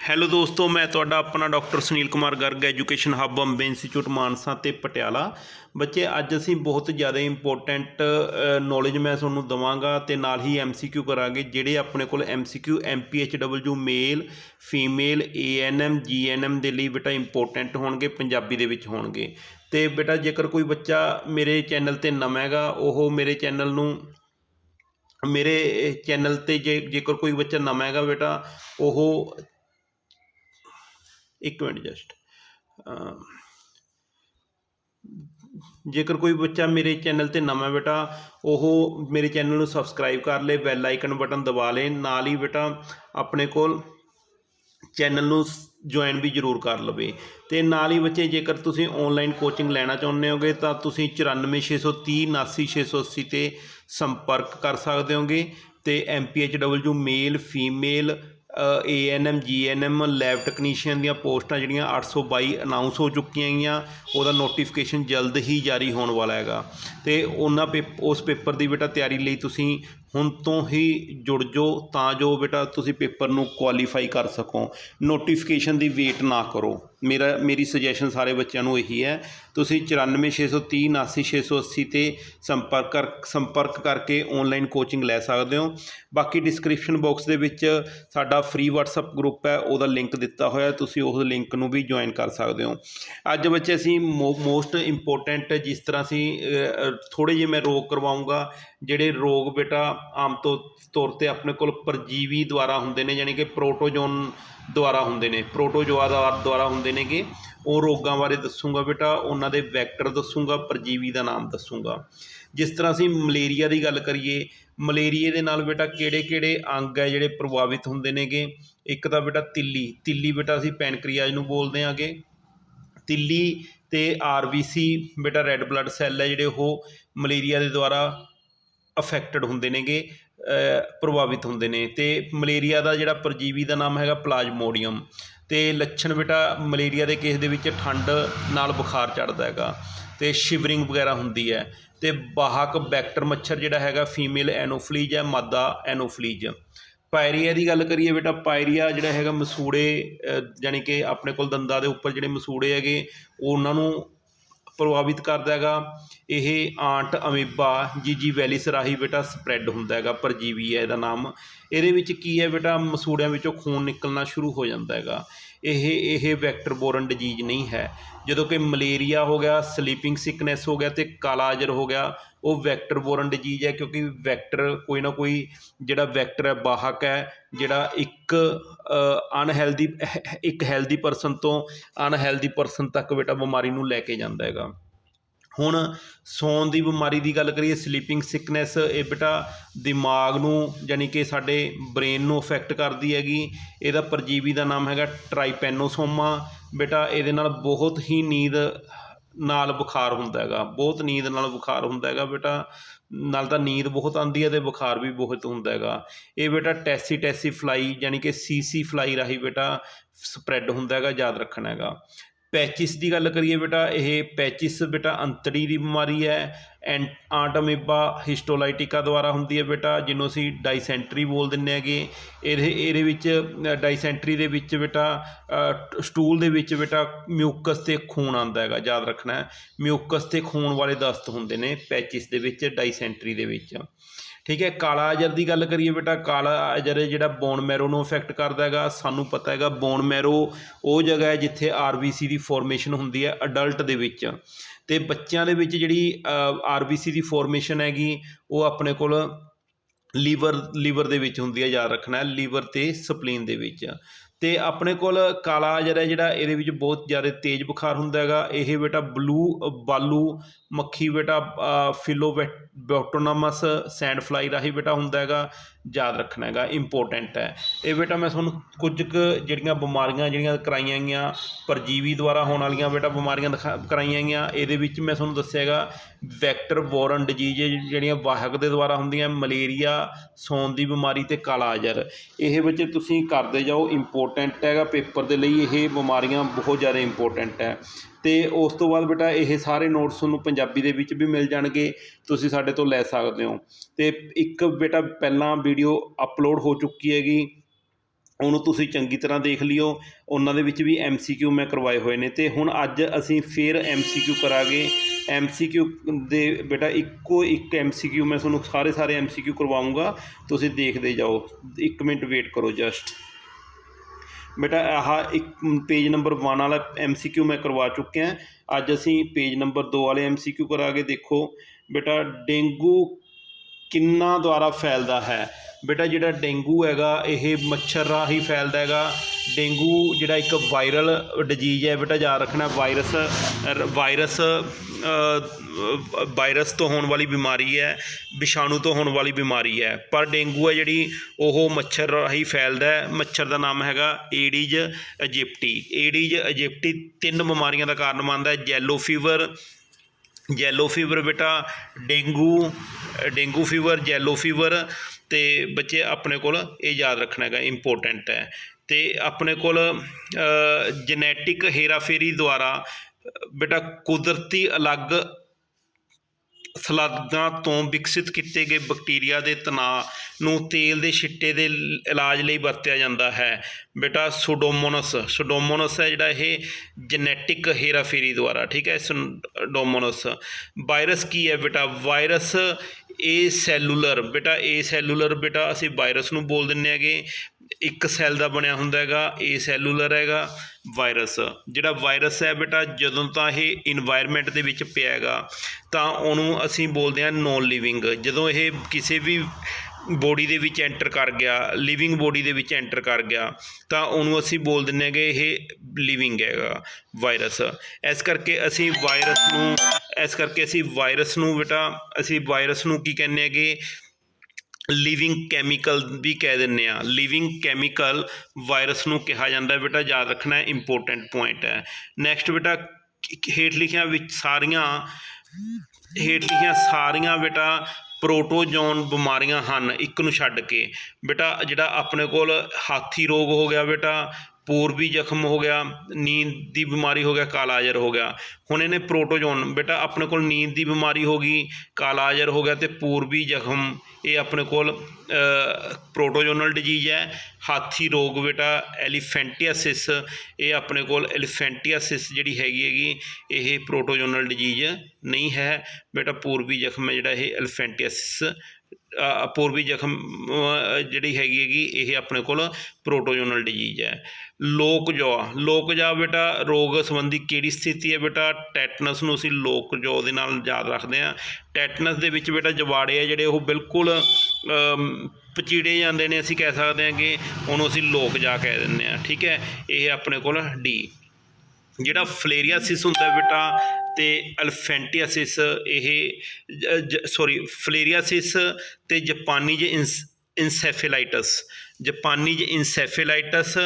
Hello ਦੋਸਤੋ, ਮੈਂ ਤੁਹਾਡਾ ਆਪਣਾ doctor Sunil Kumar Garg education hub Ambe institute Mansa ਤੇ ਪਟਿਆਲਾ। ਬੱਚੇ, ਅੱਜ ਅਸੀਂ ਬਹੁਤ ਜ਼ਿਆਦਾ ਇੰਪੋਰਟੈਂਟ ਨੌਲੇਜ ਮੈਂ ਤੁਹਾਨੂੰ ਦਵਾਂਗਾ ਤੇ ਨਾਲ ਹੀ ਐਮਸੀਕਿਊ ਕਰਾਂਗੇ, ਜਿਹੜੇ ਆਪਣੇ ਕੋਲ MCQ MPHW male female ANM GNM ਦੇ ਲਈ ਬੇਟਾ ਇੰਪੋਰਟੈਂਟ ਹੋਣਗੇ, ਪੰਜਾਬੀ ਦੇ ਵਿੱਚ ਹੋਣਗੇ। ਤੇ ਬੇਟਾ, ਜੇਕਰ ਕੋਈ ਬੱਚਾ ਮੇਰੇ ਚੈਨਲ ਤੇ ਨਵਾਂ ਹੈਗਾ, ਉਹ ਮੇਰੇ ਚੈਨਲ ਨੂੰ, ਮੇਰੇ ਚੈਨਲ ਤੇ ਜੇ, ਜੇਕਰ ਕੋਈ ਬੱਚਾ ਨਵਾਂ ਹੈਗਾ ਬੇਟਾ, ਉਹ ਇੱਕ ਮਿੰਟ ਜਸਟ। ਜੇਕਰ ਕੋਈ ਬੱਚਾ ਮੇਰੇ ਚੈਨਲ ਤੇ ਨਵਾਂ ਬੇਟਾ, ਉਹ ਮੇਰੇ ਚੈਨਲ ਨੂੰ ਸਬਸਕ੍ਰਾਈਬ ਕਰ ਲੇ, ਬੈਲ ਆਈਕਨ ਬਟਨ ਦਬਾ ਲੇ, ਨਾਲ ਹੀ ਬੇਟਾ ਆਪਣੇ ਕੋਲ ਚੈਨਲ ਨੂੰ ਜੁਆਇਨ ਵੀ ਜ਼ਰੂਰ ਕਰ ਲਵੇ। ਤੇ ਨਾਲ ਹੀ ਬੱਚੇ, ਜੇਕਰ ਤੁਸੀਂ ਆਨਲਾਈਨ ਕੋਚਿੰਗ ਲੈਣਾ ਚਾਹੁੰਦੇ ਹੋਗੇ, ਤਾਂ ਤੁਸੀਂ 94630 79680 ਤੇ ਸੰਪਰਕ ਕਰ ਸਕਦੇ ਹੋਗੇ। ਤੇ MPHW male female ANM GNM lab technician ਦੀਆਂ ਪੋਸਟਾਂ ਜਿਹੜੀਆਂ 822 ਅਨਾਉਂਸ ਹੋ ਚੁੱਕੀਆਂ ਗਈਆਂ, ਉਹਦਾ ਨੋਟੀਫਿਕੇਸ਼ਨ ਜਲਦ ਹੀ ਜਾਰੀ ਹੋਣ ਵਾਲਾ ਹੈਗਾ। ਅਤੇ ਉਹਨਾਂ ਪੇਪ ਉਸ ਪੇਪਰ ਦੀ ਬੇਟਾ ਤਿਆਰੀ ਲਈ ਤੁਸੀਂ ਹੁਣ ਤੋਂ ਹੀ ਜੁੜ ਜਾਓ ਤਾਂ ਜੋ ਬੇਟਾ ਤੁਸੀਂ ਪੇਪਰ ਨੂੰ ਕੁਆਲੀਫਾਈ ਕਰ ਸਕੋ। ਨੋਟੀਫਿਕੇਸ਼ਨ ਦੀ ਵੇਟ ਨਾ ਕਰੋ। ਮੇਰਾ, ਮੇਰੀ ਸੁਜੈਸ਼ਨ ਸਾਰੇ ਬੱਚਿਆਂ ਨੂੰ ਇਹੀ ਹੈ। ਤੁਸੀਂ 94630 79680 ਤੇ ਸੰਪਰਕ ਕਰ, ਸੰਪਰਕ ਕਰਕੇ ਆਨਲਾਈਨ ਕੋਚਿੰਗ ਲੈ ਸਕਦੇ ਹੋ। ਬਾਕੀ ਡਿਸਕ੍ਰਿਪਸ਼ਨ ਬਾਕਸ ਦੇ ਵਿੱਚ ਸਾਡਾ ਫ੍ਰੀ WhatsApp ਗਰੁੱਪ ਹੈ, ਉਹਦਾ ਲਿੰਕ ਦਿੱਤਾ ਹੋਇਆ ਤੁਸੀਂ ਉਸ ਲਿੰਕ ਨੂੰ ਵੀ ਜੁਆਇਨ ਕਰ ਸਕਦੇ ਹੋ। ਅੱਜ ਬੱਚੇ ਅਸੀਂ ਮੋਸਟ ਇੰਪੋਰਟੈਂਟ ਜਿਸ ਤਰ੍ਹਾਂ ਅਸੀਂ ਥੋੜੇ ਜਿਹੇ ਮੈਂ ਰੋਗ ਕਰਵਾਉਂਗਾ। ਜਿਹੜੇ ਰੋਗ ਬੇਟਾ ਆਮ ਤੌਰ ਤੌਰ ਤੇ ਆਪਣੇ ਕੋਲ ਪਰਜੀਵੀ ਦੁਆਰਾ ਹੁੰਦੇ ਨੇ ਯਾਨੀ ਕਿ ਪ੍ਰੋਟੋਜੋਨ ਦੁਆਰਾ ਹੁੰਦੇ ਨੇ ਪ੍ਰੋਟੋਜੋਆ ਦਾ ਦੁਆਰਾ ਹੁੰਦੇ ਨੇਗੇ। ਉਹ ਰੋਗਾਂ ਬਾਰੇ ਦੱਸੂਗਾ ਬੇਟਾ, ਉਹਨਾਂ ਦੇ ਵੈਕਟਰ ਦੱਸੂਗਾ, ਪਰਜੀਵੀ ਦਾ ਨਾਮ ਦੱਸੂਗਾ। ਜਿਸ ਤਰ੍ਹਾਂ ਅਸੀਂ ਮਲੇਰੀਆ ਦੀ ਗੱਲ ਕਰੀਏ, ਮਲੇਰੀਏ ਦੇ ਨਾਲ ਬੇਟਾ ਕਿਹੜੇ ਕਿਹੜੇ ਅੰਗ ਹੈ ਜਿਹੜੇ ਪ੍ਰਭਾਵਿਤ ਹੁੰਦੇ ਨੇਗੇ? ਇੱਕ ਤਾਂ ਬੇਟਾ ਤਿੱਲੀ ਤਿੱਲੀ ਬੇਟਾ ਅਸੀਂ ਪੈਨਕ੍ਰੀਆਜ ਨੂੰ ਬੋਲਦੇ ਆਂਗੇ। ਤਿੱਲੀ ਤੇ ਆਰਬੀਸੀ ਬੇਟਾ ਰੈੱਡ ਬਲੱਡ ਸੈੱਲ ਹੈ ਜਿਹੜੇ ਉਹ ਮਲੇਰੀਆ ਦੇ ਦੁਆਰਾ ਅਫੈਕਟਡ ਹੁੰਦੇ ਨੇਗੇ ਪ੍ਰਭਾਵਿਤ ਹੁੰਦੇ ਨੇ। ਤੇ ਮਲੇਰੀਆ ਦਾ ਜਿਹੜਾ ਪਰਜੀਵੀ ਦਾ ਨਾਮ ਹੈਗਾ ਪਲਾਜ਼ਮੋਡੀਅਮ। ਤੇ ਲੱਛਣ ਬੇਟਾ ਮਲੇਰੀਆ ਦੇ ਕੇਸ ਦੇ ਵਿੱਚ ਠੰਡ ਨਾਲ ਬੁਖਾਰ ਚੜਦਾ ਹੈਗਾ, ਤੇ ਸ਼ਿਵਰਿੰਗ ਵਗੈਰਾ ਹੁੰਦੀ ਹੈ। ਤੇ ਬਾਹਕ ਬੈਕਟਰ ਮੱਛਰ ਜਿਹੜਾ ਹੈਗਾ ਫੀਮੇਲ ਐਨੋਫਲੀਜ ਹੈ, ਮਾਦਾ ਐਨੋਫਲੀਜ। ਪਾਇਰੀਆ ਦੀ ਗੱਲ ਕਰੀਏ ਬੇਟਾ, ਪਾਇਰੀਆ ਜਿਹੜਾ ਹੈਗਾ ਮਸੂੜੇ ਯਾਨੀ ਕਿ ਆਪਣੇ ਕੋਲ ਦੰਦਾਂ ਦੇ ਉੱਪਰ ਜਿਹੜੇ ਮਸੂੜੇ ਹੈਗੇ, ਉਹਨਾਂ ਨੂੰ ਪ੍ਰਭਾਵਿਤ ਕਰਦਾ ਹੈਗਾ। ਇਹ ਆਂਟ ਅਮੀਬਾ ਜੀਜੀ ਵੈਲਿਸ ਰਾਹੀਂ ਬੇਟਾ ਸਪਰੈਡ ਹੁੰਦਾ ਹੈਗਾ, ਪਰਜੀਵੀ ਹੈ ਇਹਦਾ ਨਾਮ। ਇਹਦੇ ਵਿੱਚ ਕੀ ਹੈ ਬੇਟਾ? ਮਸੂੜਿਆਂ ਵਿੱਚੋਂ ਖੂਨ ਨਿਕਲਣਾ ਸ਼ੁਰੂ ਹੋ ਜਾਂਦਾ ਹੈਗਾ। ਇਹ ਇਹ ਵੈਕਟਰ ਬੋਰਨ ਡਿਜੀਜ਼ ਨਹੀਂ ਹੈ। ਜਦੋਂ ਕਿ ਮਲੇਰੀਆ ਹੋ ਗਿਆ ਸਲੀਪਿੰਗ ਸਿਕਨੈਸ ਹੋ ਗਿਆ ਤੇ ਕਾਲਾ ਅਜਰ ਹੋ ਗਿਆ, ਉਹ ਵੈਕਟਰ ਬੋਰਨ ਡਿਜੀਜ਼ ਹੈ ਕਿਉਂਕਿ ਵੈਕਟਰ ਕੋਈ ਨਾ ਕੋਈ ਜਿਹੜਾ ਵੈਕਟਰ ਹੈ ਵਾਹਕ ਹੈ, ਜਿਹੜਾ ਇੱਕ ਅਨਹੈਲਦੀ ਇੱਕ ਹੈਲਦੀ ਪਰਸਨ ਤੋਂ ਅਨਹੈਲਦੀ ਪਰਸਨ ਤੱਕ ਬੇਟਾ ਬਿਮਾਰੀ ਨੂੰ ਲੈ ਕੇ ਜਾਂਦਾ ਹੈਗਾ। ਹੁਣ ਸੌਣ ਦੀ ਬਿਮਾਰੀ ਦੀ ਗੱਲ ਕਰੀਏ ਸਲੀਪਿੰਗ ਸਿਕਨੈਸ ਇਹ ਬੇਟਾ ਦਿਮਾਗ ਨੂੰ ਯਾਨੀ ਕਿ ਸਾਡੇ ਬ੍ਰੇਨ ਨੂੰ ਅਫੈਕਟ ਕਰਦੀ ਹੈਗੀ। ਇਹਦਾ ਪਰਜੀਵੀ ਦਾ ਨਾਮ ਹੈਗਾ ਟਰਾਈਪੈਨੋਸੋਮਾ ਬੇਟਾ ਇਹਦੇ ਨਾਲ ਬਹੁਤ ਹੀ ਨੀਂਦ ਨਾਲ ਬੁਖਾਰ ਹੁੰਦਾ ਹੈਗਾ। ਬਹੁਤ ਨੀਂਦ ਨਾਲ ਬੁਖਾਰ ਹੁੰਦਾ ਹੈਗਾ ਬੇਟਾ। ਨਾਲ ਤਾਂ ਨੀਂਦ ਬਹੁਤ ਆਉਂਦੀ ਹੈ ਤੇ ਬੁਖਾਰ ਵੀ ਬਹੁਤ ਹੁੰਦਾ ਹੈਗਾ। ਇਹ ਬੇਟਾ ਟੈਸੀ ਟੈਸੀ ਫਲਾਈ ਯਾਨੀ ਕਿ ਸੀਸੀ ਫਲਾਈ ਰਾਹੀਂ ਬੇਟਾ ਸਪਰੈਡ ਹੁੰਦਾ ਹੈਗਾ, ਯਾਦ ਰੱਖਣਾ ਹੈਗਾ। ਪੈਚਿਸ ਦੀ ਗੱਲ ਕਰੀਏ ਬੇਟਾ, ਇਹ ਪੈਚਿਸ ਬੇਟਾ ਅੰਤੜੀ ਦੀ ਬਿਮਾਰੀ ਹੈ, ਐਂ ਆਟਮੀਬਾ ਹਿਸਟੋਲਾਈਟਿਕਾ ਦੁਆਰਾ ਹੁੰਦੀ ਹੈ ਬੇਟਾ, ਜਿਹਨੂੰ ਅਸੀਂ ਡਾਈਸੈਂਟਰੀ ਬੋਲ ਦਿੰਦੇ ਹੈਗੇ। ਇਹਦੇ ਇਹਦੇ ਵਿੱਚ ਡਾਈਸੈਂਟਰੀ ਦੇ ਵਿੱਚ ਬੇਟਾ ਸਟੂਲ ਦੇ ਵਿੱਚ ਬੇਟਾ ਮਿਊਕਸ ਤੇ ਖੂਨ ਆਉਂਦਾ ਹੈਗਾ, ਯਾਦ ਰੱਖਣਾ ਮਿਊਕਸ ਤੇ ਖੂਨ ਵਾਲੇ ਦਸਤ ਹੁੰਦੇ ਨੇ ਪੈਚਿਸ ਦੇ ਵਿੱਚ ਡਾਈਸੈਂਟਰੀ ਦੇ ਵਿੱਚ। ਠੀਕ ਹੈ, ਕਾਲਾ ਅਜਰ ਦੀ ਗੱਲ ਕਰੀਏ ਬੇਟਾ, ਕਾਲਾ ਅਜਰ ਜਿਹੜਾ ਬੋਨ ਮੈਰੋ ਨੂੰ ਅਫੈਕਟ ਕਰਦਾ ਹੈਗਾ, ਸਾਨੂੰ ਪਤਾ ਹੈਗਾ ਬੋਨ ਮੈਰੋ ਉਹ ਜਗ੍ਹਾ ਹੈ ਜਿੱਥੇ ਆਰਬੀਸੀ ਦੀ ਫੋਰਮੇਸ਼ਨ ਹੁੰਦੀ ਹੈ ਅਡਲਟ ਦੇ ਵਿੱਚ। ਤੇ ਬੱਚਿਆਂ ਦੇ ਵਿੱਚ ਜਿਹੜੀ ਆਰਬੀਸੀ ਦੀ ਫੋਰਮੇਸ਼ਨ ਹੈਗੀ, ਉਹ ਆਪਣੇ ਕੋਲ ਲੀਵਰ ਲੀਵਰ ਦੇ ਵਿੱਚ ਹੁੰਦੀ ਹੈ, ਯਾਦ ਰੱਖਣਾ ਲੀਵਰ ਤੇ ਸਪਲੀਨ ਦੇ ਵਿੱਚ। ਤੇ ਆਪਣੇ ਕੋਲ ਕਾਲਾ ਅਜਰ ਹੈ ਜਿਹੜਾ, ਇਹਦੇ ਵਿੱਚ ਬਹੁਤ ਜ਼ਿਆਦਾ ਤੇਜ਼ ਬੁਖਾਰ ਹੁੰਦਾ ਹੈਗਾ, ਇਹ ਬੇਟਾ ਬਲੂ ਬਾਲੂ ਮੱਖੀ ਬੇਟਾ ਫਿਲੋਬੈਟੋਨਮਸ ਸੈਂਡ ਫਲਾਈ ਰਾਹੀਂ ਬੇਟਾ ਹੁੰਦਾ ਹੈਗਾ, ਯਾਦ ਰੱਖਣਾ ਹੈਗਾ ਇੰਪੋਰਟੈਂਟ ਹੈ। ਇਹ ਬੇਟਾ ਮੈਂ ਤੁਹਾਨੂੰ ਕੁਝ ਕੁ ਜਿਹੜੀਆਂ ਬਿਮਾਰੀਆਂ ਜਿਹੜੀਆਂ ਕਰਾਈਆਂ ਗਈਆਂ, ਪਰਜੀਵੀ ਦੁਆਰਾ ਹੋਣ ਵਾਲੀਆਂ ਬੇਟਾ ਬਿਮਾਰੀਆਂ ਦਿਖਾ ਕਰਾਈਆਂ ਗਈਆਂ, ਇਹਦੇ ਵਿੱਚ ਮੈਂ ਤੁਹਾਨੂੰ ਦੱਸਿਆ ਹੈਗਾ ਵੈਕਟਰ ਬੋਰਨ ਡਿਜੀਜ਼ ਜਿਹੜੀਆਂ ਵਾਹਕ ਦੇ ਦੁਆਰਾ ਹੁੰਦੀਆਂ, ਮਲੇਰੀਆ, ਸੌਣ ਦੀ ਬਿਮਾਰੀ ਤੇ ਕਾਲਾ ਅਜਰ ਇਹ ਵਿੱਚ ਤੁਸੀਂ ਕਰਦੇ ਜਾਓ ਇੰਪੋਰਟੈਂਟ ਹੈਗਾ, ਪੇਪਰ ਦੇ ਲਈ ਇਹ ਬਿਮਾਰੀਆਂ ਬਹੁਤ ਜ਼ਿਆਦਾ ਇੰਪੋਰਟੈਂਟ ਹੈ। ਅਤੇ ਉਸ ਤੋਂ ਬਾਅਦ ਬੇਟਾ ਇਹ ਸਾਰੇ ਨੋਟਸ ਤੁਹਾਨੂੰ ਪੰਜਾਬੀ ਦੇ ਵਿੱਚ ਵੀ ਮਿਲ ਜਾਣਗੇ, ਤੁਸੀਂ ਸਾਡੇ ਤੋਂ ਲੈ ਸਕਦੇ ਹੋ। ਅਤੇ ਇੱਕ ਬੇਟਾ ਪਹਿਲਾਂ ਵੀਡੀਓ ਅਪਲੋਡ ਹੋ ਚੁੱਕੀ ਹੈਗੀ, ਉਹਨੂੰ ਤੁਸੀਂ ਚੰਗੀ ਤਰ੍ਹਾਂ ਦੇਖ ਲਿਓ, ਉਹਨਾਂ ਦੇ ਵਿੱਚ ਵੀ ਐੱਮ ਸੀ ਕਿਊ ਮੈਂ ਕਰਵਾਏ ਹੋਏ ਨੇ। ਅਤੇ ਹੁਣ ਅੱਜ ਅਸੀਂ ਫਿਰ ਐੱਮ ਸੀ ਕਿਊ ਕਰਾਂਗੇ। ਐੱਮ ਸੀ ਕਿਊ ਦੇ ਬੇਟਾ ਇੱਕੋ ਇੱਕ ਐੱਮ ਸੀ ਕਿਊ ਮੈਂ ਤੁਹਾਨੂੰ ਸਾਰੇ ਸਾਰੇ ਐੱਮ ਸੀ ਕਿਊ ਕਰਵਾਉਂਗਾ, ਤੁਸੀਂ ਦੇਖਦੇ ਜਾਓ। ਇੱਕ ਮਿੰਟ ਵੇਟ ਕਰੋ ਜਸਟ ਬੇਟਾ, ਆਹ ਇੱਕ ਪੇਜ ਨੰਬਰ 1 ਵਾਲਾ ਐਮਸੀਕਿਊ ਮੈਂ ਕਰਵਾ ਚੁੱਕਿਆ। ਅੱਜ ਅਸੀਂ ਪੇਜ ਨੰਬਰ 2 ਵਾਲੇ ਐਮਸੀਕਿਊ ਕਰਾਂਗੇ। ਦੇਖੋ ਬੇਟਾ, ਡੇਂਗੂ ਕਿੰਨਾ ਦੁਆਰਾ ਫੈਲਦਾ ਹੈ। ਬੇਟਾ, ਜਿਹੜਾ ਡੇਂਗੂ ਹੈਗਾ, ਇਹ ਮੱਛਰ ਰਾਹੀਂ ਫੈਲਦਾ ਹੈਗਾ। ਡੇਂਗੂ ਜਿਹੜਾ ਇੱਕ ਵਾਇਰਲ ਡਿਜੀਜ਼ ਹੈ, ਬੇਟਾ, ਯਾਦ ਰੱਖਣਾ, ਵਾਇਰਸ ਵਾਇਰਸ ਵਾਇਰਸ ਤੋਂ ਹੋਣ ਵਾਲੀ ਬਿਮਾਰੀ ਹੈ, ਵਿਸ਼ਾਣੂ ਤੋਂ ਹੋਣ ਵਾਲੀ ਬਿਮਾਰੀ ਹੈ। ਪਰ ਡੇਂਗੂ ਹੈ ਜਿਹੜੀ, ਉਹ ਮੱਛਰ ਰਾਹੀਂ ਫੈਲਦਾ ਹੈ। ਮੱਛਰ ਦਾ ਨਾਮ ਹੈਗਾ ਏਡੀਜ਼ ਅਜਿਪਟੀ ਏਡੀਜ਼ ਅਜਿਪਟੀ ਤਿੰਨ ਬਿਮਾਰੀਆਂ ਦਾ ਕਾਰਨ ਬਣਦਾ ਹੈ। ਜੈਲੋ ਫੀਵਰ ਜੈਲੋ ਫੀਵਰ ਬੇਟਾ, dengue dengue fever yellow fever ਅਤੇ ਬੱਚੇ ਆਪਣੇ ਕੋਲ ਇਹ ਯਾਦ ਰੱਖਣਾ ਹੈਗਾ ਇੰਪੋਰਟੈਂਟ ਹੈ। ਅਤੇ ਆਪਣੇ ਕੋਲ ਜੈਨੇਟਿਕ ਹੇਰਾਫੇਰੀ ਦੁਆਰਾ ਬੇਟਾ ਕੁਦਰਤੀ ਅਲੱਗ ਸਲਾਦਾਂ ਤੋਂ ਵਿਕਸਿਤ ਕੀਤੇ ਗਏ ਬੈਕਟੀਰੀਆ ਦੇ ਤਣਾਅ ਨੂੰ ਤੇਲ ਦੇ ਛਿੱਟੇ ਦੇ ਇਲਾਜ ਲਈ ਵਰਤਿਆ ਜਾਂਦਾ ਹੈ। ਬੇਟਾ ਸੁਡੋਮੋਨਸ ਸੁਡੋਮੋਨਸ ਹੈ ਜਿਹੜਾ ਇਹ ਜੈਨੇਟਿਕ ਹੇਰਾਫੇਰੀ ਦੁਆਰਾ, ਠੀਕ ਹੈ, ਸੁਡੋਮੋਨਸ। ਵਾਇਰਸ ਕੀ ਹੈ ਬੇਟਾ? ਵਾਇਰਸ ਏ ਸੈਲੂਲਰ, ਬੇਟਾ ਏ ਸੈਲੂਲਰ, ਬੇਟਾ ਅਸੀਂ ਵਾਇਰਸ ਨੂੰ ਬੋਲ ਦਿੰਦੇ ਹੈਗੇ। ਇੱਕ ਸੈੱਲ ਦਾ ਬਣਿਆ ਹੁੰਦਾ ਹੈਗਾ ਏ ਸੈਲੂਲਰ ਹੈਗਾ, ਵਾਇਰਸ। ਜਿਹੜਾ ਵਾਇਰਸ ਹੈ ਬੇਟਾ, ਜਦੋਂ ਤਾਂ ਇਹ ਇਨਵਾਇਰਨਮੈਂਟ ਦੇ ਵਿੱਚ ਪਿਆ ਹੈਗਾ, ਤਾਂ ਉਹਨੂੰ ਅਸੀਂ ਬੋਲਦੇ ਹਾਂ ਨੋਨ ਲਿਵਿੰਗ ਜਦੋਂ ਇਹ ਕਿਸੇ ਵੀ ਬੋਡੀ ਦੇ ਵਿੱਚ ਐਂਟਰ ਕਰ ਗਿਆ ਲਿਵਿੰਗ ਬੋਡੀ ਦੇ ਵਿੱਚ ਐਂਟਰ ਕਰ ਗਿਆ, ਤਾਂ ਉਹਨੂੰ ਅਸੀਂ ਬੋਲ ਦਿੰਦੇ ਹੈਗੇ ਇਹ ਲਿਵਿੰਗ ਹੈਗਾ, ਵਾਇਰਸ। ਇਸ ਕਰਕੇ ਅਸੀਂ ਵਾਇਰਸ ਨੂੰ, ਇਸ ਕਰਕੇ ਅਸੀਂ ਵਾਇਰਸ ਨੂੰ ਬੇਟਾ, ਅਸੀਂ ਵਾਇਰਸ ਨੂੰ ਕੀ ਕਹਿੰਦੇ ਹੈਗੇ ਲਿਵਿੰਗ ਕੈਮੀਕਲ ਵੀ ਕਹਿ ਦਿੰਦੇ ਹਾਂ। ਲਿਵਿੰਗ ਕੈਮੀਕਲ ਵਾਇਰਸ ਨੂੰ ਕਿਹਾ ਜਾਂਦਾ ਬੇਟਾ, ਯਾਦ ਰੱਖਣਾ ਇੰਪੋਰਟੈਂਟ ਪੁਆਇੰਟ ਹੈ। ਨੈਕਸਟ ਬੇਟਾ ਹੇਠ ਲਿਖਿਆਂ ਵਿੱਚ ਸਾਰੀਆਂ, ਹੇਠ ਲਿਖੀਆਂ ਸਾਰੀਆਂ ਬੇਟਾ ਪ੍ਰੋਟੋਜੋਨ ਬਿਮਾਰੀਆਂ ਹਨ। ਇੱਕ ਨੂੰ ਛੱਡ ਕੇ। ਬੇਟਾ, ਜਿਹੜਾ ਆਪਣੇ ਕੋਲ ਹਾਥੀ ਰੋਗ ਹੋ ਗਿਆ ਬੇਟਾ ਪੂਰਬੀ ਜ਼ਖਮ ਹੋ ਗਿਆ, ਨੀਂਦ ਦੀ ਬਿਮਾਰੀ ਹੋ ਗਿਆ ਕਾਲਾਜਰ ਹੋ ਗਿਆ। ਹੁਣ ਇਹਨੇ ਪ੍ਰੋਟੋਜੋਨ ਬੇਟਾ ਆਪਣੇ ਕੋਲ ਨੀਂਦ ਦੀ ਬਿਮਾਰੀ ਹੋ ਗਈ ਕਾਲਾਜਰ ਹੋ ਗਿਆ ਤੇ ਪੂਰਬੀ ਜ਼ਖਮ। ਇਹ ਆਪਣੇ ਕੋਲ ਪ੍ਰੋਟੋਜੋਨਲ ਡਿਜੀਜ਼ ਹੈ। ਹਾਥੀ ਰੋਗ, ਬੇਟਾ ਐਲੀਫੈਂਟੀਆਸਿਸ ਇਹ ਆਪਣੇ ਕੋਲ ਐਲੀਫੈਂਟੀਆਸਿਸ ਜਿਹੜੀ ਹੈਗੀ ਹੈਗੀ, ਇਹ ਪ੍ਰੋਟੋਜੋਨਲ ਡਿਜੀਜ਼ ਨਹੀਂ ਹੈ। ਬੇਟਾ ਪੂਰਬੀ ਜ਼ਖਮ ਹੈ ਜਿਹੜਾ ਇਹ ਐਲੀਫੈਂਟੀਆਸਿਸ ਪੂਰਬੀ ਜ਼ਖਮ ਜਿਹੜੀ ਹੈਗੀ ਹੈਗੀ, ਇਹ ਆਪਣੇ ਕੋਲ ਪ੍ਰੋਟੋਜੋਨਲ ਡਿਜੀਜ਼ ਹੈ। ਲੋਕਜੋ ਲੋਕਜਾ ਬੇਟਾ, ਰੋਗ ਸੰਬੰਧੀ ਕਿਹੜੀ ਸਥਿਤੀ ਹੈ ਬੇਟਾ? ਟੈਟਨਸ ਨੂੰ ਅਸੀਂ ਲੋਕ ਜੋ ਦੇ ਨਾਲ ਯਾਦ ਰੱਖਦੇ ਹਾਂ। ਟੈਟਨਸ ਦੇ ਵਿੱਚ ਬੇਟਾ ਜਵਾੜੇ ਆ ਜਿਹੜੇ ਉਹ ਬਿਲਕੁਲ ਪਚੀੜੇ ਜਾਂਦੇ ਨੇ, ਅਸੀਂ ਕਹਿ ਸਕਦੇ ਹਾਂ ਕਿ ਉਹਨੂੰ ਅਸੀਂ ਲੋਕ ਜਾ ਕਹਿ ਦਿੰਦੇ ਹਾਂ, ਠੀਕ ਹੈ? ਇਹ ਆਪਣੇ ਕੋਲ ਡੀ ਜਿਹੜਾ ਫਲੇਰੀਆਸਿਸ ਹੁੰਦਾ ਬੇਟਾ ਤੇ ਅਲਫੈਂਟੀਆਸਿਸ, ਇਹ ਸੌਰੀ ਫਲੇਰੀਆਸਿਸ ਤੇ ਜਾਪਾਨੀਜ ਇਨਸੈਫੇਲਾਈਟਸ ਜਾਪਾਨੀਜ ਇਨਸੈਫੇਲਾਈਟਸ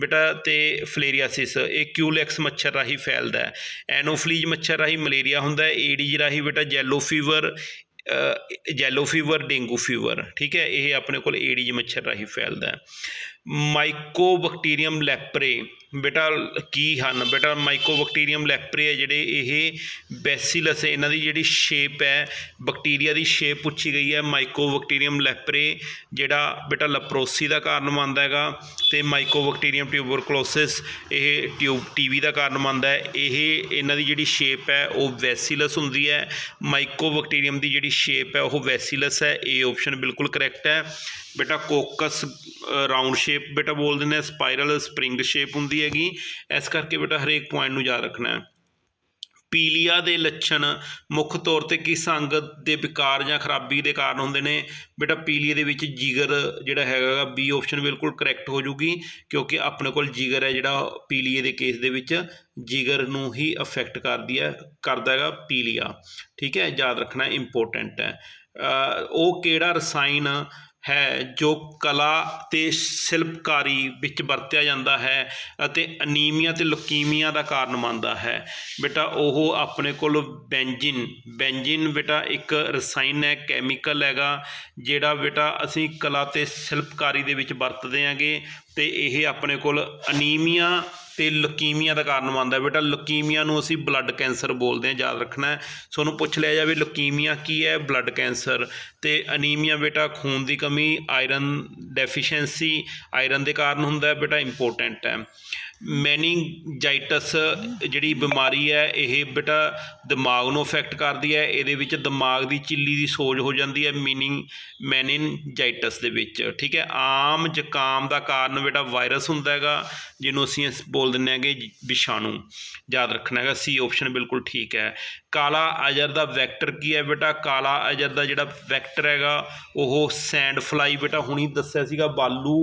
ਬੇਟਾ ਤੇ ਫਲੇਰੀਆਸਿਸ, ਇਹ ਕਿਊਲੈਕਸ ਮੱਛਰ ਰਾਹੀਂ ਫੈਲਦਾ ਹੈ। ਐਨੋਫਲੀਜ ਮੱਛਰ ਰਾਹੀਂ ਮਲੇਰੀਆ ਹੁੰਦਾ ਹੈ, ਏਡੀਜ਼ ਰਾਹੀਂ ਬੇਟਾ yellow fever yellow fever, dengue fever, ਠੀਕ ਹੈ, ਇਹ ਆਪਣੇ ਕੋਲ ਏਡੀਜ਼ ਮੱਛਰ ਰਾਹੀਂ ਫੈਲਦਾ ਹੈ। ਮਾਈਕੋਬੈਕਟੀਰੀਅਮ ਲੈਪਰੇ ਬੇਟਾ ਕੀ ਹਨ? ਬੇਟਾ ਮਾਈਕੋਬੈਕਟੀਰੀਅਮ ਲੈਪਰੇ ਹੈ ਜਿਹੜੇ ਇਹ ਬੈਸੀਲਸ ਇਹਨਾਂ ਦੀ ਜਿਹੜੀ ਸ਼ੇਪ ਹੈ ਬੈਕਟੀਰੀਆ ਦੀ ਸ਼ੇਪ ਪੁੱਛੀ ਗਈ ਹੈ। ਮਾਈਕੋਬੈਕਟੀਰੀਅਮ ਲੈਪਰੇ ਜਿਹੜਾ ਬੇਟਾ ਲੈਪਰੋਸੀ ਦਾ ਕਾਰਨ ਬਣਦਾ ਹੈਗਾ ਤੇ ਮਾਈਕੋਬੈਕਟੀਰੀਅਮ ਟਿਊਬਰਕਲੋਸਿਸ ਇਹ ਟਿਊਬ ਟੀਵੀ ਦਾ ਕਾਰਨ ਬਣਦਾ ਹੈ। ਇਹ ਇਹਨਾਂ ਦੀ ਜਿਹੜੀ ਸ਼ੇਪ ਹੈ, ਉਹ ਵੈਸੀਲਸ ਹੁੰਦੀ ਹੈ। ਮਾਈਕੋਬੈਕਟੀਰੀਅਮ ਦੀ ਜਿਹੜੀ ਸ਼ੇਪ ਹੈ, ਉਹ ਵੈਸੀਲਸ ਹੈ। ਇਹ ਆਪਸ਼ਨ ਬਿਲਕੁਲ ਕਰੈਕਟ ਹੈ। ਬੇਟਾ ਕੋਕਸ ਰਾਉਂਡ ਸ਼ੇਪ ਬੇਟਾ ਬੋਲ ਦਿੰਦੇ ਆ ਸਪਾਈਰਲ ਸਪ੍ਰਿੰਗ ਸ਼ੇਪ ਹੁੰਦੀ ਹੈਗੀ, ਇਸ ਕਰਕੇ ਬੇਟਾ ਹਰੇਕ ਪੁਆਇੰਟ ਨੂੰ ਯਾਦ ਰੱਖਣਾ ਹੈ। ਪੀਲੀਆ ਦੇ ਲੱਛਣ ਮੁੱਖ ਤੌਰ ਤੇ ਕਿਸ ਅੰਗ ਦੇ ਵਿਕਾਰ ਜਾਂ ਖਰਾਬੀ ਦੇ ਕਾਰਨ ਹੁੰਦੇ ਨੇ? ਬੇਟਾ ਪੀਲੀਏ ਦੇ ਵਿੱਚ ਜਿਗਰ ਜਿਹੜਾ ਹੈਗਾ ਬੀ ਆਪਸ਼ਨ ਬਿਲਕੁਲ ਕਰੈਕਟ ਹੋ ਜੂਗੀ, ਕਿਉਂਕਿ ਆਪਣੇ ਕੋਲ ਜਿਗਰ ਹੈ ਜਿਹੜਾ ਪੀਲੀਏ ਦੇ ਕੇਸ ਦੇ ਵਿੱਚ, ਜਿਗਰ ਨੂੰ ਹੀ ਅਫੈਕਟ ਕਰਦੀ ਹੈ, ਕਰਦਾ ਹੈਗਾ ਪੀਲੀਆ। ਠੀਕ ਹੈ, ਯਾਦ ਰੱਖਣਾ ਇੰਪੋਰਟੈਂਟ ਹੈ। ਉਹ ਕਿਹੜਾ ਰਸਾਇਣ ਹੈ, ਜੋ ਕਲਾ ਅਤੇ ਸ਼ਿਲਪਕਾਰੀ ਵਿੱਚ ਵਰਤਿਆ ਜਾਂਦਾ ਹੈ ਅਤੇ ਅਨੀਮੀਆ ਅਤੇ ਲੁਕੀਮੀਆ ਦਾ ਕਾਰਨ ਬਣਦਾ ਹੈ। ਬੇਟਾ, ਉਹ ਆਪਣੇ ਕੋਲ ਬੈਂਜਿਨ ਬੈਂਜਿਨ ਬੇਟਾ ਇੱਕ ਰਸਾਇਣ ਹੈ, ਕੈਮੀਕਲ ਹੈਗਾ, ਜਿਹੜਾ ਬੇਟਾ ਅਸੀਂ ਕਲਾ ਅਤੇ ਸ਼ਿਲਪਕਾਰੀ ਦੇ ਵਿੱਚ ਵਰਤਦੇ ਆਂਗੇ ਤੇ ਇਹ ਆਪਣੇ ਕੋਲ ਅਨੀਮੀਆ ਤੇ ਲੁਕੀਮੀਆ ਦਾ ਕਾਰਨ ਬਣਦਾ ਬੇਟਾ ਲੁਕੀਮੀਆ ਨੂੰ ਅਸੀਂ ਬਲੱਡ ਕੈਂਸਰ ਬੋਲਦੇ ਹਾਂ, ਯਾਦ ਰੱਖਣਾ ਹੈ। ਤੁਹਾਨੂੰ ਪੁੱਛ ਲਿਆ ਜਾਵੇ ਲਕੀਮੀਆ ਕੀ ਹੈ? ਬਲੱਡ ਕੈਂਸਰ ਤੇ ਅਨੀਮੀਆ ਬੇਟਾ, ਖੂਨ ਦੀ ਕਮੀ ਆਇਰਨ ਡੈਫੀਸ਼ੀਐਂਸੀ ਆਇਰਨ ਦੇ ਕਾਰਨ ਹੁੰਦਾ ਹੈ। ਬੇਟਾ ਇੰਪੋਰਟੈਂਟ ਹੈ। ਮੈਨਿੰਜਾਈਟਸ ਜਿਹੜੀ ਬਿਮਾਰੀ ਹੈ, ਇਹ ਬੇਟਾ ਦਿਮਾਗ ਨੂੰ ਅਫੈਕਟ ਕਰਦੀ ਹੈ। ਇਹਦੇ ਵਿੱਚ ਦਿਮਾਗ ਦੀ ਚਿੱਲੀ ਦੀ ਸੋਜ ਹੋ ਜਾਂਦੀ ਹੈ ਮੀਨਿੰਗ ਮੈਨਿਨਜਾਈਟਸ ਦੇ ਵਿੱਚ। ਠੀਕ ਹੈ? ਆਮ ਜ਼ੁਕਾਮ ਦਾ ਕਾਰਨ ਬੇਟਾ ਵਾਇਰਸ ਹੁੰਦਾ ਹੈਗਾ, ਜਿਹਨੂੰ ਅਸੀਂ ਇਸ- ਬੋਲ ਦਿੰਦੇ ਹੈਗੇ ਵਿਸ਼ਾਣੂ। ਯਾਦ ਰੱਖਣਾ ਹੈਗਾ, ਸੀ ਆਪਸ਼ਨ ਬਿਲਕੁਲ ਠੀਕ ਹੈ। ਕਾਲਾ ਅਜਰ ਦਾ ਵੈਕਟਰ ਕੀ ਹੈ ਬੇਟਾ? ਕਾਲਾ ਅਜਰ ਦਾ ਜਿਹੜਾ ਵੈਕਟਰ ਹੈਗਾ, ਉਹ ਸੈਂਡ ਫਲਾਈ ਬੇਟਾ, ਹੁਣੀ ਦੱਸਿਆ ਸੀਗਾ, ਬਾਲੂ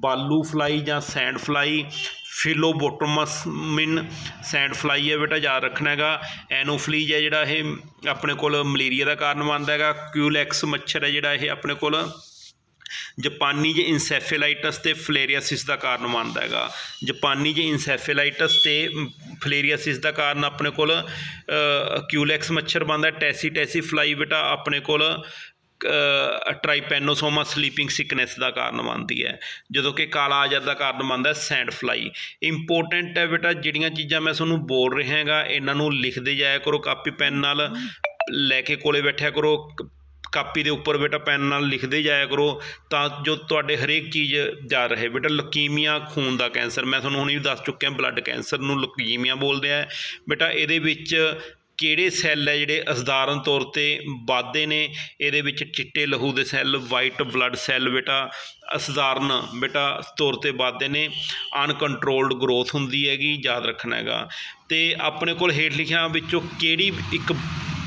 ਬਾਲੂ ਫਲਾਈ ਜਾਂ ਸੈਂਡ ਫਲਾਈ ਫਿਲੋਬੋਟੋਮਸ ਮਿਨ ਸੈਂਡ ਫਲਾਈ ਹੈ ਬੇਟਾ, ਯਾਦ ਰੱਖਣਾ ਹੈਗਾ। ਐਨੋਫਲੀਜ ਹੈ ਜਿਹੜਾ ਇਹ, ਆਪਣੇ ਕੋਲ ਮਲੇਰੀਆ ਦਾ ਕਾਰਨ ਬਣਦਾ ਹੈਗਾ। ਕਿਊਲੈਕਸ ਮੱਛਰ ਹੈ ਜਿਹੜਾ ਇਹ, ਆਪਣੇ ਕੋਲ ਜਾਪਾਨੀ ਜੇ ਇਨਸੈਫੇਲਾਈਟਸ ਤੇ ਫਲੇਰੀਆਸਿਸ ਦਾ ਕਾਰਨ ਬਣਦਾ ਹੈਗਾ। ਜਾਪਾਨੀ ਜੇ ਇਨਸੈਫੇਲਾਈਟਸ ਤੇ ਫਲੇਰੀਆਸਿਸ ਦਾ ਕਾਰਨ ਆਪਣੇ ਕੋਲ ਕਿਊਲੈਕਸ ਮੱਛਰ ਬਣਦਾ ਟੈਸੀ ਟੈਸੀ ਫਲਾਈ ਬੇਟਾ ਆਪਣੇ ਕੋਲ ਟ੍ਰਾਈਪੈਨੋਸੋਮਾ ਸਲੀਪਿੰਗ ਸਿਕਨੈਸ ਦਾ ਕਾਰਨ ਬਣਦੀ ਹੈ। ਜਦੋਂ ਕਿ ਕਾਲਾ ਅਜਰ ਦਾ ਕਾਰਨ ਬਣਦਾ ਸੈਂਡ ਫਲਾਈ। ਇੰਪੋਰਟੈਂਟ ਹੈ ਬੇਟਾ, ਜਿਹੜੀਆਂ ਚੀਜ਼ਾਂ ਮੈਂ ਤੁਹਾਨੂੰ ਬੋਲ ਰਿਹਾ ਹੈਗਾ, ਇਹਨਾਂ ਨੂੰ ਲਿਖਦੇ ਜਾਇਆ ਕਰੋ, ਕਾਪੀ ਪੈਨ ਨਾਲ ਲੈ ਕੇ ਕੋਲੇ ਬੈਠਿਆ ਕਰੋ ਕ- ਕਾਪੀ ਦੇ ਉੱਪਰ ਬੇਟਾ ਪੈਨ ਨਾਲ ਲਿਖਦੇ ਜਾਇਆ ਕਰੋ, ਤਾਂ ਜੋ ਤੁਹਾਡੇ ਹਰੇਕ ਚੀਜ਼ ਯਾਦ ਰਹੇ। ਬੇਟਾ ਲਕੀਮੀਆ ਖੂਨ ਦਾ ਕੈਂਸਰ, ਮੈਂ ਤੁਹਾਨੂੰ ਹੁਣੇ ਵੀ ਦੱਸ ਚੁੱਕਿਆ, ਬਲੱਡ ਕੈਂਸਰ ਨੂੰ ਲੁਕੀਮੀਆ ਬੋਲਦੇ ਆ। ਬੇਟਾ ਇਹਦੇ ਵਿੱਚ ਕਿਹੜੇ ਸੈੱਲ ਹੈ ਜਿਹੜੇ ਅਸਧਾਰਨ ਤੌਰ ਤੇ ਵੱਧਦੇ ਨੇ? ਇਹਦੇ ਵਿੱਚ ਚਿੱਟੇ ਲਹੂ ਦੇ ਸੈੱਲ ਵਾਈਟ ਬਲੱਡ ਸੈੱਲ ਬੇਟਾ ਅਸਧਾਰਨ ਬੇਟਾ ਤੌਰ ਤੇ ਵੱਧਦੇ ਨੇ। ਅਨਕੰਟਰੋਲਡ ਗਰੋਥ ਹੁੰਦੀ ਹੈਗੀ, ਯਾਦ ਰੱਖਣਾ ਹੈਗਾ। ਤੇ ਆਪਣੇ ਕੋਲ ਹੇਠ ਲਿਖਿਆ ਵਿੱਚੋਂ ਕਿਹੜੀ ਇੱਕ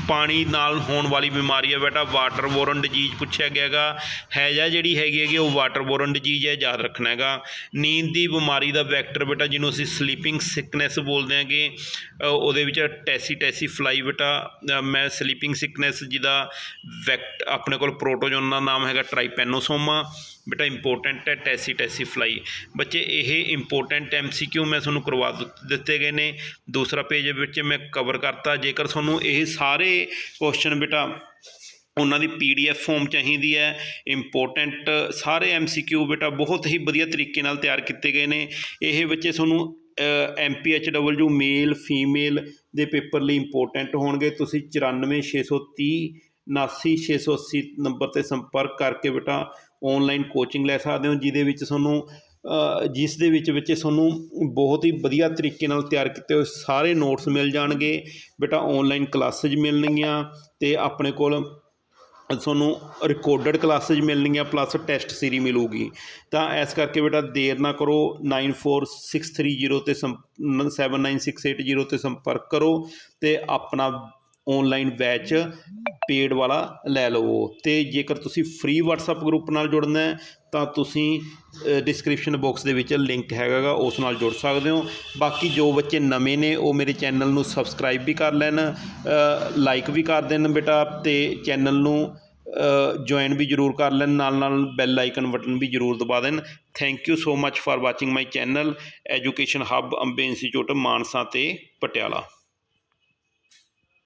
ਪਾਣੀ ਨਾਲ ਹੋਣ ਵਾਲੀ ਬਿਮਾਰੀ ਹੈ ਬੇਟਾ ਵਾਟਰ ਬੋਰਨ ਡਿਜੀਜ਼ ਪੁੱਛਿਆ ਗਿਆ ਹੈਗਾ। ਹੈਜਾ ਜਿਹੜੀ ਹੈਗੀ ਹੈਗੀ, ਉਹ ਵਾਟਰ ਬੋਰਨ ਡਿਜੀਜ਼ ਹੈ, ਯਾਦ ਰੱਖਣਾ ਹੈਗਾ। ਨੀਂਦ ਦੀ ਬਿਮਾਰੀ ਦਾ ਵੈਕਟਰ ਬੇਟਾ, ਜਿਹਨੂੰ ਅਸੀਂ ਸਲੀਪਿੰਗ ਸਿਕਨੈਸ ਬੋਲਦੇ ਹਾਂਗੇ ਉਹਦੇ ਵਿੱਚ ਟੈਸੀ ਟੈਸੀ ਫਲਾਈ ਬੇਟਾ। ਮੈਂ ਸਲੀਪਿੰਗ ਸਿਕਨੈਸ ਜਿਹਦਾ ਵੈਕਟ ਆਪਣੇ ਕੋਲ ਪ੍ਰੋਟੋਜੋਨ ਦਾ ਨਾਮ ਹੈਗਾ ਟ੍ਰਾਈਪੈਨੋਸੋਮਾ ਬੇਟਾ ਇੰਪੋਰਟੈਂਟ ਹੈ, ਟੈਸੀ ਟੈਸੀ ਫਲਾਈ ਬੱਚੇ, ਇਹ ਇੰਪੋਰਟੈਂਟ ਐਮਸੀਕਿਊ ਮੈਂ ਤੁਹਾਨੂੰ ਕਰਵਾ ਦਿੱ- ਦਿੱਤੇ ਗਏ ਨੇ। ਦੂਸਰਾ ਪੇਜ ਵਿੱਚ ਮੈਂ ਕਵਰ ਕਰਤਾ। ਜੇਕਰ ਤੁਹਾਨੂੰ ਇਹ ਸਾਰੇ ਕੁਐਸਚਨ ਬੇਟਾ ਉਹਨਾਂ ਦੀ ਪੀਡੀਐਫ ਫਾਰਮ ਚਾਹੀਦੀ ਹੈ ਇੰਪੋਰਟੈਂਟ ਸਾਰੇ ਐਮਸੀਕਿਊ ਬੇਟਾ ਬਹੁਤ ਹੀ ਵਧੀਆ ਤਰੀਕੇ ਨਾਲ ਤਿਆਰ ਕੀਤੇ ਗਏ ਨੇ। ਇਹ ਬੱਚੇ ਤੁਹਾਨੂੰ ਐਮਪੀਐਚਡਬਲਯੂ ਮੇਲ ਫੀਮੇਲ ਦੇ ਪੇਪਰ ਲਈ ਇੰਪੋਰਟੈਂਟ ਹੋਣਗੇ। ਤੁਸੀਂ 94630 79680 ਨੰਬਰ ਤੇ ਸੰਪਰਕ ਕਰਕੇ ਬੇਟਾ ਆਨਲਾਈਨ ਕੋਚਿੰਗ ਲੈ ਸਕਦੇ ਹੋ, ਜਿਹਦੇ ਵਿੱਚ ਤੁਹਾਨੂੰ ਜਿਸ ਦੇ ਵਿੱਚ ਵਿੱਚ ਤੁਹਾਨੂੰ ਬਹੁਤ ਹੀ ਵਧੀਆ ਤਰੀਕੇ ਨਾਲ ਤਿਆਰ ਕੀਤੇ ਹੋਏ ਸਾਰੇ ਨੋਟਸ ਮਿਲ ਜਾਣਗੇ। ਬੇਟਾ ਆਨਲਾਈਨ ਕਲਾਸਿਸ ਮਿਲਣਗੀਆਂ ਤੇ ਆਪਣੇ ਕੋਲ ਤੁਹਾਨੂੰ ਰਿਕਾਰਡਡ ਕਲਾਸਿਸ ਮਿਲਣਗੀਆਂ ਪਲੱਸ ਟੈਸਟ ਸੀਰੀ ਮਿਲੂਗੀ। ਤਾਂ ਇਸ ਕਰਕੇ ਬੇਟਾ, ਦੇਰ ਨਾ ਕਰੋ। 94630 ਤੇ 79680 ਤੇ ਸੰਪਰਕ ਕਰੋ ਤੇ ਆਪਣਾ ਔਨਲਾਈਨ ਬੈਚ ਪੇਡ ਵਾਲਾ ਲੈ ਲਵੋ ਤੇ ਜੇਕਰ ਤੁਸੀਂ ਫ੍ਰੀ WhatsApp ਗਰੁੱਪ ਨਾਲ ਜੁੜਨਾ ਹੈ ਤਾਂ ਤੁਸੀਂ ਡਿਸਕ੍ਰਿਪਸ਼ਨ ਬਾਕਸ ਦੇ ਵਿੱਚ ਲਿੰਕ ਹੈਗਾ ਗਾ, ਉਸ ਨਾਲ ਜੁੜ ਸਕਦੇ ਹੋ। ਬਾਕੀ ਜੋ ਬੱਚੇ ਨਵੇਂ ਨੇ ਉਹ ਮੇਰੇ ਚੈਨਲ ਨੂੰ ਸਬਸਕ੍ਰਾਈਬ ਵੀ ਕਰ ਲੈਣ ਲਾਈਕ ਵੀ ਕਰ ਦੇਣ ਬੇਟਾ ਤੇ ਚੈਨਲ ਨੂੰ ਜੁਆਇਨ ਵੀ ਜਰੂਰ ਕਰ ਲੈਣ ਨਾਲ ਨਾਲ ਬੈਲ ਆਈਕਨ ਬਟਨ ਵੀ ਜਰੂਰ ਦਬਾ ਦੇਣ। Thank you so much for watching my channel education hub Ambe institute Mansa ਤੇ ਪਟਿਆਲਾ।